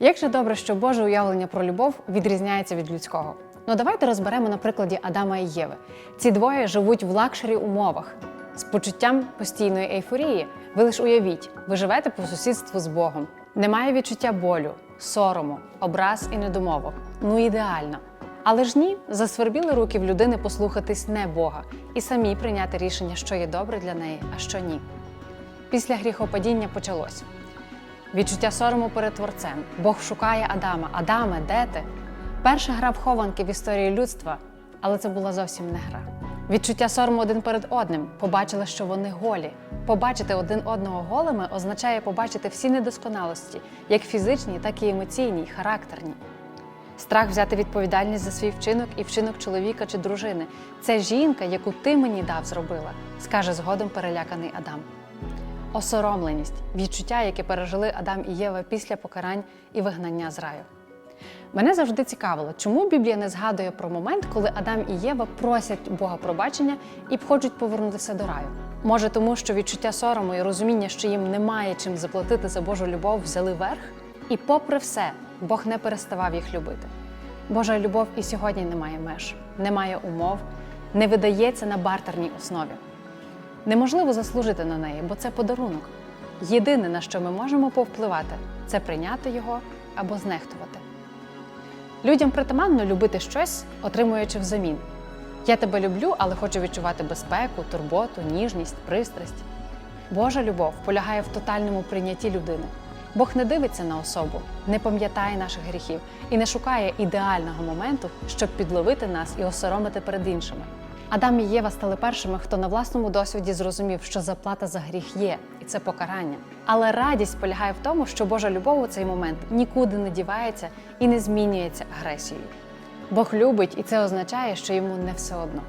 Як же добре, що Боже уявлення про любов відрізняється від людського. Ну давайте розберемо на прикладі Адама і Єви. Ці двоє живуть в лакшері умовах з почуттям постійної ейфорії. Ви лиш уявіть, ви живете по сусідству з Богом. Немає відчуття болю, сорому, образ і недомовок. Ну ідеально. Але ж ні, засвербіли руки в людини послухатись не Бога і самі прийняти рішення, що є добре для неї, а що ні. Після гріхопадіння почалось. Відчуття сорому перед творцем. Бог шукає Адама. Адаме, де ти? Перша гра в хованки в історії людства, але це була зовсім не гра. Відчуття сорому один перед одним. Побачили, що вони голі. Побачити один одного голими означає побачити всі недосконалості, як фізичні, так і емоційні, характерні. Страх взяти відповідальність за свій вчинок і вчинок чоловіка чи дружини. Це жінка, яку ти мені дав, зробила, скаже згодом переляканий Адам. Осоромленість відчуття, яке пережили Адам і Єва після покарань і вигнання з раю. Мене завжди цікавило, чому Біблія не згадує про момент, коли Адам і Єва просять Бога пробачення і хочуть повернутися до раю. Може, тому що відчуття сорому і розуміння, що їм немає чим заплатити за Божу любов, взяли верх, і попри все, Бог не переставав їх любити. Божа любов і сьогодні не має меж, немає умов, не видається на бартерній основі. Неможливо заслужити на неї, бо це подарунок. Єдине, на що ми можемо повпливати, це прийняти його або знехтувати. Людям притаманно любити щось, отримуючи взамін. Я тебе люблю, але хочу відчувати безпеку, турботу, ніжність, пристрасть. Божа любов полягає в тотальному прийнятті людини. Бог не дивиться на особу, не пам'ятає наших гріхів і не шукає ідеального моменту, щоб підловити нас і осоромити перед іншими. Адам і Єва стали першими, хто на власному досвіді зрозумів, що заплата за гріх є, і це покарання. Але радість полягає в тому, що Божа любов у цей момент нікуди не дівається і не змінюється агресією. Бог любить, і це означає, що йому не все одно.